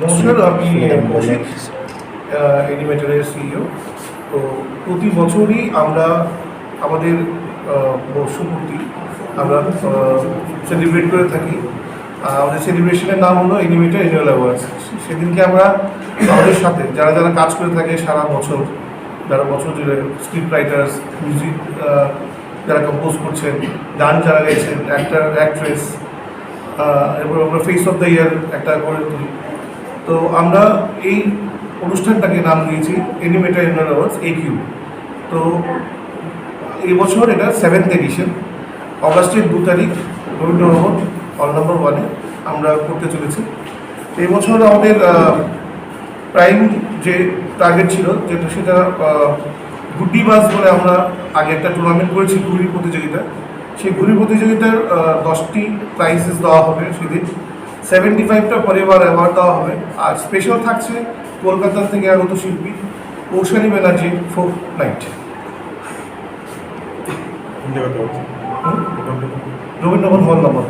নমস্কার আমি কৌশিক এনিমেটারের সিইও তো প্রতি বছরই আমরা আমাদের বর্ষপূর্তি আমরা সেলিব্রেট করে থাকি। আমাদের সেলিব্রেশনের নাম হলো এনিমেটার অ্যানুয়াল অ্যাওয়ার্ডস সেদিনকে আমরা আমাদের সাথে যারা যারা কাজ করে থাকে সারা বছর, যারা বছর জুড়ে স্ক্রিপ্ট রাইটার্স মিউজিক যারা কম্পোজ করছেন, গান যারা গাইছেন অ্যাক্টার অ্যাক্ট্রেস এরপর আমরা ফেস অফ দ্য ইয়ার একটা করে তুলি। তো আমরা এই অনুষ্ঠানটাকে নাম দিয়েছি এনিমেটার ইন্ডিয়ান অ্যাওয়ার্ডস এ কিউ তো এবছর এটা সেভেন্থ এডিশন অগাস্টের দু তারিখ, রবীন্দ্র ভবন হল নম্বর ওয়ানে আমরা করতে চলেছি। এই বছর আমাদের প্রাইম যে টার্গেট ছিল, যেটা সেটা গুড্ডি বাস বলে আমরা আগে একটা টুর্নামেন্ট করেছি ঘুড়ি প্রতিযোগিতা সেই ঘুড়ি প্রতিযোগিতার দশটি প্রাইজেস দেওয়া হবে সেদিন। সেভেন্টি ফাইভটা পরিবার অ্যাওয়ার্ড দেওয়া হবে। আর স্পেশাল থাকছে কলকাতা থেকে আগত শিল্পী কৌশানী ব্যানার্জি ফোক নাইট রবীন্দ্রনাথ। হল নম্বর